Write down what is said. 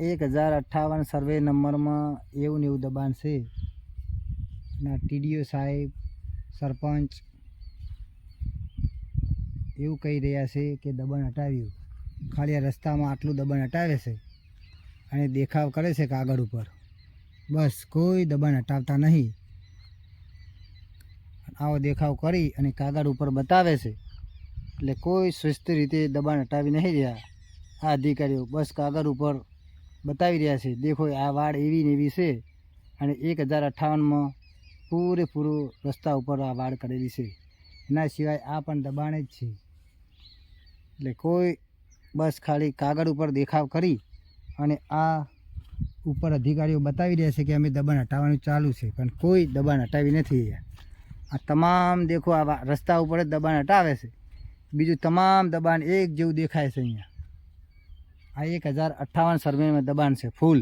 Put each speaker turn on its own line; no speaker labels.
એક હજાર અઠ્ઠાવન સર્વે નંબરમાં એવું ને એવું દબાણ છે. ના ટીડીઓ સાહેબ, સરપંચ એવું કહી રહ્યા છે કે દબાણ હટાવ્યું. ખાલી આ રસ્તામાં આટલું દબાણ હટાવે છે અને દેખાવ કરે છે કાગળ ઉપર. બસ કોઈ દબાણ હટાવતા નહીં. આવો દેખાવ કરી અને કાગળ ઉપર બતાવે છે. એટલે કોઈ સ્વસ્થ રીતે દબાણ હટાવી નહીં રહ્યા. આ અધિકારીઓ બસ કાગળ ઉપર બતાવી રહ્યા છે. દેખો, આ વાડ એવી ને એવી છે અને એક હજાર અઠ્ઠાવનમાં પૂરેપૂરું રસ્તા ઉપર આ વાડ કરેલી છે. એના સિવાય આ પણ દબાણ જ છે. એટલે કોઈ બસ ખાલી કાગળ ઉપર દેખાવ કરી અને આ ઉપર અધિકારીઓ બતાવી રહ્યા છે કે અમે દબાણ હટાવવાનું ચાલુ છે, પણ કોઈ દબાણ હટાવી નથી આ તમામ દેખો, આ રસ્તા ઉપર જ દબાણ હટાવે છે. બીજું તમામ દબાણ એક જેવું દેખાય છે અહીંયા. આ એક હજાર અઠ્ઠાવન સર્વેમાં દબાણ છે ફૂલ.